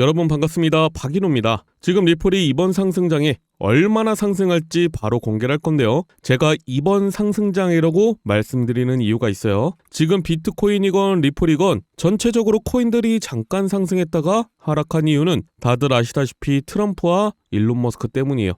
여러분 반갑습니다. 박인호입니다. 지금 리플이 이번 상승장에 얼마나 상승할지 바로 공개할 건데요. 제가 이번 상승장이라고 말씀드리는 이유가 있어요. 지금 비트코인이건 리플이건 전체적으로 코인들이 잠깐 상승했다가 하락한 이유는 다들 아시다시피 트럼프와 일론 머스크 때문이에요.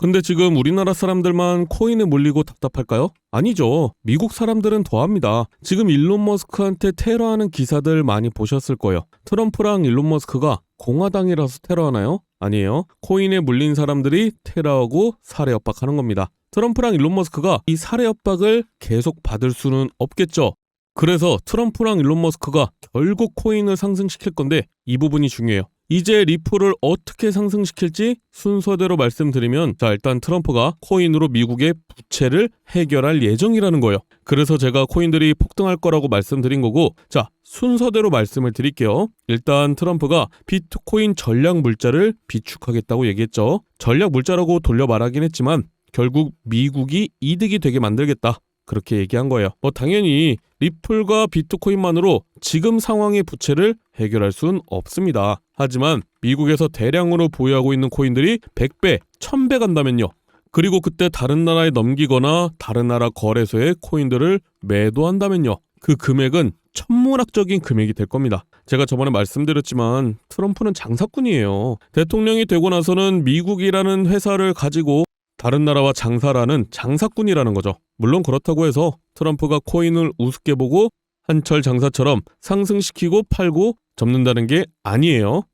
근데 지금 우리나라 사람들만 코인에 물리고 답답할까요? 아니죠. 미국 사람들은 더합니다. 지금 일론 머스크한테 테러하는 기사들 많이 보셨을 거예요. 트럼프랑 일론 머스크가 공화당이라서 테러하나요? 아니에요. 코인에 물린 사람들이 테러하고 살해 협박하는 겁니다. 트럼프랑 일론 머스크가 이 살해 협박을 계속 받을 수는 없겠죠. 그래서 트럼프랑 일론 머스크가 결국 코인을 상승시킬 건데 이 부분이 중요해요. 이제 리플을 어떻게 상승시킬지 순서대로 말씀드리면 자 일단 트럼프가 코인으로 미국의 부채를 해결할 예정이라는 거예요. 그래서 제가 코인들이 폭등할 거라고 말씀드린 거고 자 순서대로 말씀을 드릴게요. 일단 트럼프가 비트코인 전략 물자를 비축하겠다고 얘기했죠. 전략 물자라고 돌려 말하긴 했지만 결국 미국이 이득이 되게 만들겠다. 그렇게 얘기한 거예요. 뭐 당연히 리플과 비트코인만으로 지금 상황의 부채를 해결할 순 없습니다. 하지만 미국에서 대량으로 보유하고 있는 코인들이 100배, 1000배 간다면요. 그리고 그때 다른 나라에 넘기거나 다른 나라 거래소에 코인들을 매도한다면요. 그 금액은 천문학적인 금액이 될 겁니다. 제가 저번에 말씀드렸지만 트럼프는 장사꾼이에요. 대통령이 되고 나서는 미국이라는 회사를 가지고 다른 나라와 장사라는 장사꾼이라는 거죠. 물론 그렇다고 해서 트럼프가 코인을 우습게 보고 한철 장사처럼 상승시키고 팔고 접는다는 게 아니에요.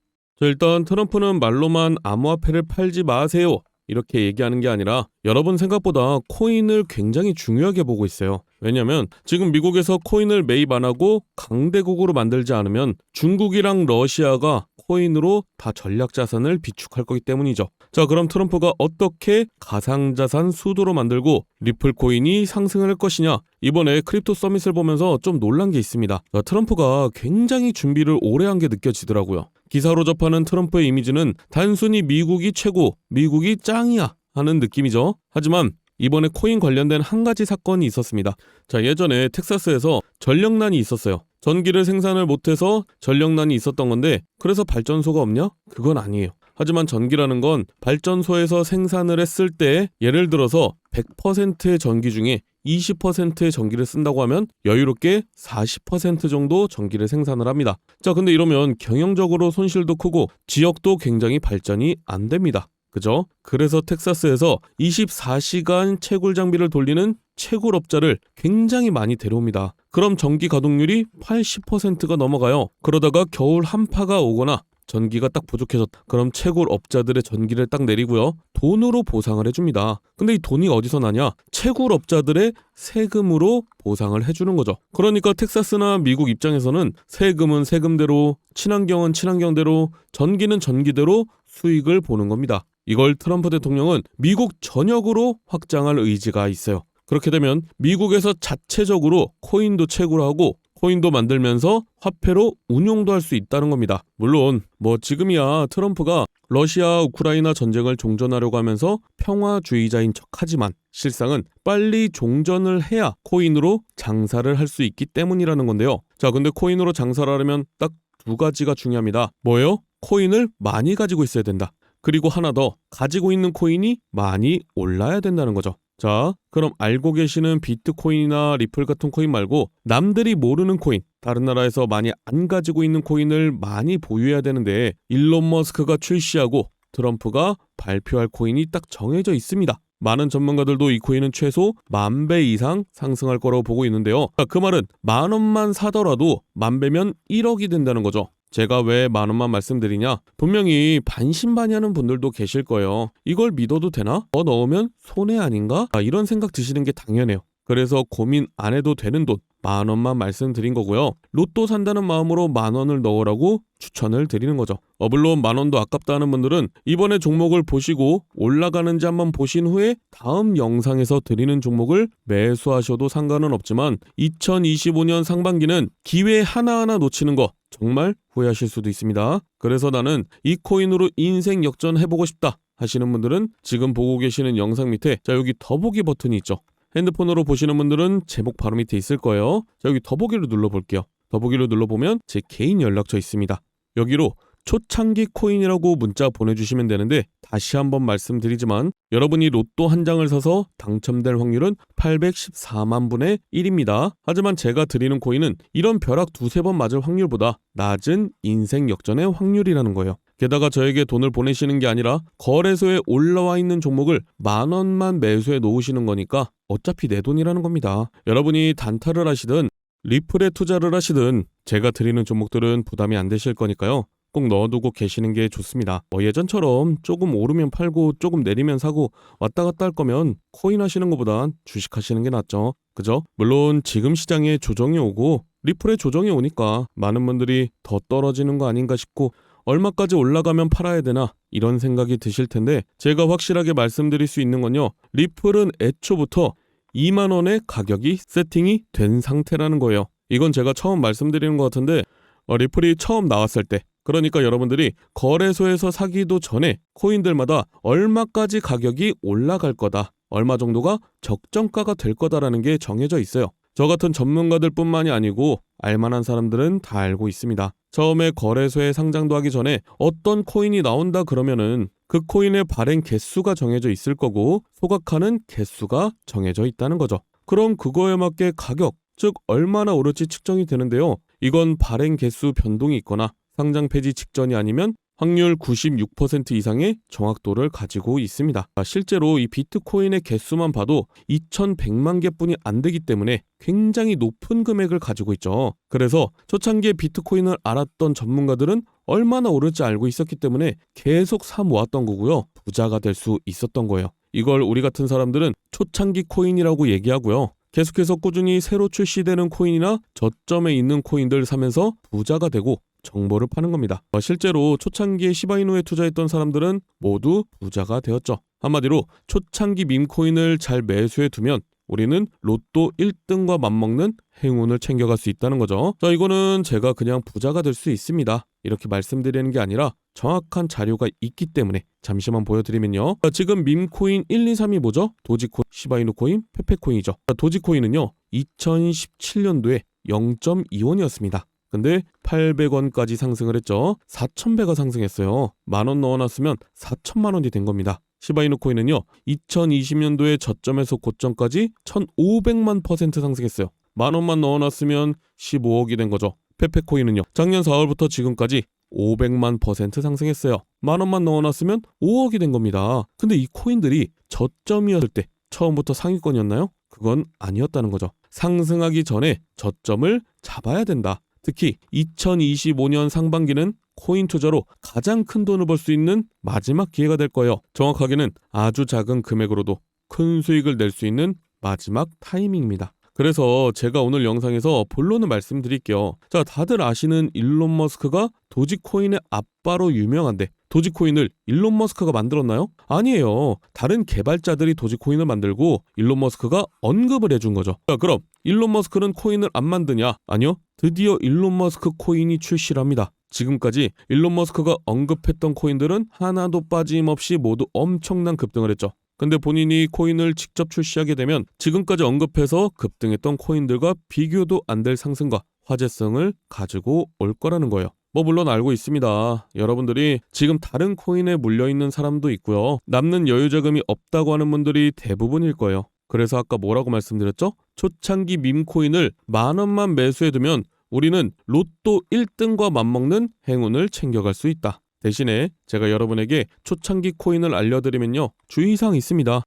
저 일단 트럼프는 말로만 암호화폐를 팔지 마세요. 이렇게 얘기하는 게 아니라 여러분 생각보다 코인을 굉장히 중요하게 보고 있어요. 왜냐면 지금 미국에서 코인을 매입 안 하고 강대국으로 만들지 않으면 중국이랑 러시아가 코인으로 다 전략 자산을 비축할 거기 때문이죠. 자, 그럼 트럼프가 어떻게 가상 자산 수도로 만들고 리플 코인이 상승할 것이냐? 이번에 크립토 서밋을 보면서 좀 놀란 게 있습니다. 자, 트럼프가 굉장히 준비를 오래 한 게 느껴지더라고요. 기사로 접하는 트럼프의 이미지는 단순히 미국이 최고, 미국이 짱이야 하는 느낌이죠. 하지만 이번에 코인 관련된 한 가지 사건이 있었습니다. 자, 예전에 텍사스에서 전력난이 있었어요. 전기를 생산을 못해서 전력난이 있었던 건데, 그래서 발전소가 없냐? 그건 아니에요. 하지만 전기라는 건 발전소에서 생산을 했을 때, 예를 들어서 100%의 전기 중에 20%의 전기를 쓴다고 하면 여유롭게 40% 정도 전기를 생산을 합니다. 자, 근데 이러면 경영적으로 손실도 크고 지역도 굉장히 발전이 안 됩니다. 그죠? 그래서 텍사스에서 24시간 채굴 장비를 돌리는 채굴업자를 굉장히 많이 데려옵니다. 그럼 전기 가동률이 80%가 넘어가요. 그러다가 겨울 한파가 오거나 전기가 딱 부족해졌다. 그럼 채굴 업자들의 전기를 딱 내리고요. 돈으로 보상을 해줍니다. 근데 이 돈이 어디서 나냐? 채굴 업자들의 세금으로 보상을 해주는 거죠. 그러니까 텍사스나 미국 입장에서는 세금은 세금대로, 친환경은 친환경대로, 전기는 전기대로 수익을 보는 겁니다. 이걸 트럼프 대통령은 미국 전역으로 확장할 의지가 있어요. 그렇게 되면 미국에서 자체적으로 코인도 채굴하고 코인도 만들면서 화폐로 운용도 할 수 있다는 겁니다. 물론 뭐 지금이야 트럼프가 러시아 우크라이나 전쟁을 종전하려고 하면서 평화주의자인 척하지만 실상은 빨리 종전을 해야 코인으로 장사를 할 수 있기 때문이라는 건데요. 자, 근데 코인으로 장사를 하려면 딱 두 가지가 중요합니다. 뭐예요? 코인을 많이 가지고 있어야 된다. 그리고 하나 더 가지고 있는 코인이 많이 올라야 된다는 거죠. 자, 그럼 알고 계시는 비트코인이나 리플 같은 코인 말고 남들이 모르는 코인, 다른 나라에서 많이 안 가지고 있는 코인을 많이 보유해야 되는데 일론 머스크가 출시하고 트럼프가 발표할 코인이 딱 정해져 있습니다. 많은 전문가들도 이 코인은 최소 만 배 이상 상승할 거라고 보고 있는데요. 그 말은 만 원만 사더라도 만 배면 1억이 된다는 거죠. 제가 왜 만 원만 말씀드리냐? 분명히 반신반의하는 분들도 계실 거예요. 이걸 믿어도 되나? 더 넣으면 손해 아닌가? 아, 이런 생각 드시는 게 당연해요. 그래서 고민 안 해도 되는 돈만 원만 말씀드린 거고요. 로또 산다는 마음으로 만 원을 넣으라고 추천을 드리는 거죠. 어, 물론 만 원도 아깝다는 분들은 이번에 종목을 보시고 올라가는지 한번 보신 후에 다음 영상에서 드리는 종목을 매수하셔도 상관은 없지만 2025년 상반기는 기회 하나하나 놓치는 거 정말 후회하실 수도 있습니다. 그래서 나는 이 코인으로 인생 역전 해보고 싶다 하시는 분들은 지금 보고 계시는 영상 밑에 자 여기 더보기 버튼이 있죠. 핸드폰으로 보시는 분들은 제목 바로 밑에 있을 거예요. 자 여기 더보기를 눌러볼게요. 더보기를 눌러보면 제 개인 연락처 있습니다. 여기로 초창기 코인이라고 문자 보내주시면 되는데 다시 한번 말씀드리지만 여러분이 로또 한 장을 사서 당첨될 확률은 814만 분의 1입니다. 하지만 제가 드리는 코인은 이런 벼락 두세 번 맞을 확률보다 낮은 인생 역전의 확률이라는 거예요. 게다가 저에게 돈을 보내시는 게 아니라 거래소에 올라와 있는 종목을 만 원만 매수해 놓으시는 거니까 어차피 내 돈이라는 겁니다. 여러분이 단타를 하시든 리플에 투자를 하시든 제가 드리는 종목들은 부담이 안 되실 거니까요. 꼭 넣어두고 계시는 게 좋습니다. 뭐 예전처럼 조금 오르면 팔고 조금 내리면 사고 왔다 갔다 할 거면 코인 하시는 것보단 주식 하시는 게 낫죠. 그죠? 물론 지금 시장에 조정이 오고 리플에 조정이 오니까 많은 분들이 더 떨어지는 거 아닌가 싶고 얼마까지 올라가면 팔아야 되나 이런 생각이 드실 텐데 제가 확실하게 말씀드릴 수 있는 건요. 리플은 애초부터 2만 원의 가격이 세팅이 된 상태라는 거예요. 이건 제가 처음 말씀드리는 것 같은데 어, 리플이 처음 나왔을 때 그러니까 여러분들이 거래소에서 사기도 전에 코인들마다 얼마까지 가격이 올라갈 거다. 얼마 정도가 적정가가 될 거다라는 게 정해져 있어요. 저 같은 전문가들 뿐만이 아니고 알만한 사람들은 다 알고 있습니다. 처음에 거래소에 상장도 하기 전에 어떤 코인이 나온다 그러면은 그 코인의 발행 개수가 정해져 있을 거고 소각하는 개수가 정해져 있다는 거죠. 그럼 그거에 맞게 가격, 즉 얼마나 오를지 측정이 되는데요. 이건 발행 개수 변동이 있거나 상장 폐지 직전이 아니면 확률 96% 이상의 정확도를 가지고 있습니다. 아, 실제로 이 비트코인의 개수만 봐도 2100만 개뿐이 안 되기 때문에 굉장히 높은 금액을 가지고 있죠. 그래서 초창기에 비트코인을 알았던 전문가들은 얼마나 오를지 알고 있었기 때문에 계속 사 모았던 거고요. 부자가 될 수 있었던 거예요. 이걸 우리 같은 사람들은 초창기 코인이라고 얘기하고요. 계속해서 꾸준히 새로 출시되는 코인이나 저점에 있는 코인들 사면서 부자가 되고 정보를 파는 겁니다. 어, 실제로 초창기에 시바이누에 투자했던 사람들은 모두 부자가 되었죠. 한마디로 초창기 밈코인을 잘 매수해 두면 우리는 로또 1등과 맞먹는 행운을 챙겨갈 수 있다는 거죠. 자, 이거는 제가 그냥 부자가 될 수 있습니다. 이렇게 말씀드리는 게 아니라 정확한 자료가 있기 때문에 잠시만 보여드리면요. 자, 지금 밈코인 1, 2, 3이 뭐죠? 도지코인, 시바이누 코인, 페페코인이죠. 자, 도지코인은요. 2017년도에 0.2원이었습니다. 근데 800원까지 상승을 했죠. 4,000배가 상승했어요. 만 원 넣어놨으면 4천만 원이 된 겁니다. 시바이누 코인은요. 2020년도에 저점에서 고점까지 1,500만 퍼센트 상승했어요. 만 원만 넣어놨으면 15억이 된 거죠. 페페코인은요. 작년 4월부터 지금까지 500만 퍼센트 상승했어요. 만 원만 넣어놨으면 5억이 된 겁니다. 근데 이 코인들이 저점이었을 때 처음부터 상위권이었나요? 그건 아니었다는 거죠. 상승하기 전에 저점을 잡아야 된다. 특히 2025년 상반기는 코인 투자로 가장 큰 돈을 벌 수 있는 마지막 기회가 될 거예요. 정확하게는 아주 작은 금액으로도 큰 수익을 낼 수 있는 마지막 타이밍입니다. 그래서 제가 오늘 영상에서 본론을 말씀드릴게요. 자, 다들 아시는 일론 머스크가 도지코인의 아빠로 유명한데 도지코인을 일론 머스크가 만들었나요? 아니에요. 다른 개발자들이 도지코인을 만들고 일론 머스크가 언급을 해준 거죠. 자, 그럼 일론 머스크는 코인을 안 만드냐? 아니요. 드디어 일론 머스크 코인이 출시를 합니다. 지금까지 일론 머스크가 언급했던 코인들은 하나도 빠짐없이 모두 엄청난 급등을 했죠. 근데 본인이 코인을 직접 출시하게 되면 지금까지 언급해서 급등했던 코인들과 비교도 안 될 상승과 화제성을 가지고 올 거라는 거예요. 뭐 물론 알고 있습니다. 여러분들이 지금 다른 코인에 물려 있는 사람도 있고요. 남는 여유 자금이 없다고 하는 분들이 대부분일 거예요. 그래서 아까 뭐라고 말씀드렸죠? 초창기 밈코인을 만 원만 매수해 두면 우리는 로또 1등과 맞먹는 행운을 챙겨갈 수 있다. 대신에 제가 여러분에게 초창기 코인을 알려드리면요. 주의사항이 있습니다.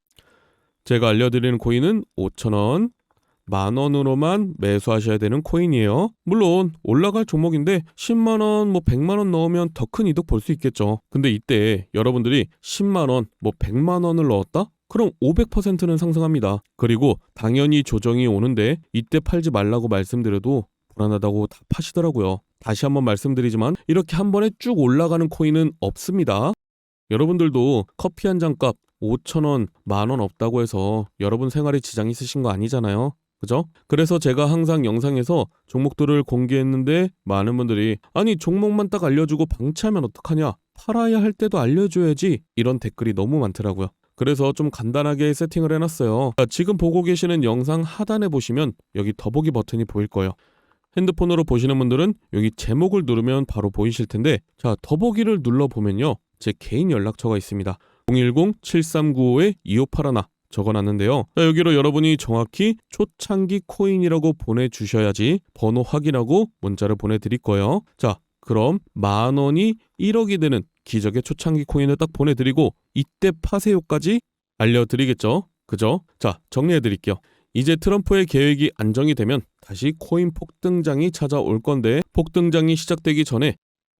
제가 알려드리는 코인은 5천원, 만원으로만 매수하셔야 되는 코인이에요. 물론 올라갈 종목인데 10만원, 뭐 100만원 넣으면 더 큰 이득 볼 수 있겠죠. 근데 이때 여러분들이 10만원, 뭐 100만원을 넣었다? 그럼 500%는 상승합니다. 그리고 당연히 조정이 오는데 이때 팔지 말라고 말씀드려도 불안하다고 다 파시더라고요. 다시 한번 말씀드리지만 이렇게 한 번에 쭉 올라가는 코인은 없습니다. 여러분들도 커피 한 잔 값 5천원, 만 원 없다고 해서 여러분 생활에 지장 있으신 거 아니잖아요. 그죠? 그래서 제가 항상 영상에서 종목들을 공개했는데 많은 분들이 아니 종목만 딱 알려주고 방치하면 어떡하냐? 팔아야 할 때도 알려줘야지 이런 댓글이 너무 많더라고요. 그래서 좀 간단하게 세팅을 해놨어요. 자, 지금 보고 계시는 영상 하단에 보시면 여기 더보기 버튼이 보일 거예요. 핸드폰으로 보시는 분들은 여기 제목을 누르면 바로 보이실 텐데 자 더보기를 눌러보면요. 제 개인 연락처가 있습니다. 010-7395-2581 적어놨는데요. 자 여기로 여러분이 정확히 초창기 코인이라고 보내주셔야지 번호 확인하고 문자를 보내드릴 거예요. 자 그럼 만 원이 1억이 되는 기적의 초창기 코인을 딱 보내드리고 이때 파세요까지 알려드리겠죠? 그죠? 자 정리해드릴게요. 이제 트럼프의 계획이 안정이 되면 다시 코인 폭등장이 찾아올 건데 폭등장이 시작되기 전에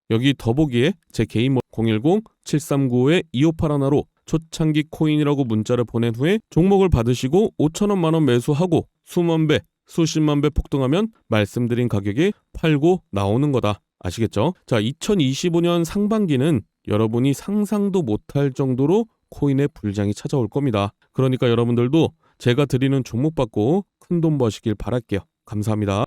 여기 더보기에 제 개인 010-7395-2581로 초창기 코인이라고 문자를 보낸 후에 종목을 받으시고 5천원 만원 매수하고 수만 배, 수십만 배 폭등하면 말씀드린 가격에 팔고 나오는 거다. 아시겠죠? 자, 2025년 상반기는 여러분이 상상도 못할 정도로 코인의 불장이 찾아올 겁니다. 그러니까 여러분들도 제가 드리는 종목 받고 큰 돈 버시길 바랄게요. 감사합니다.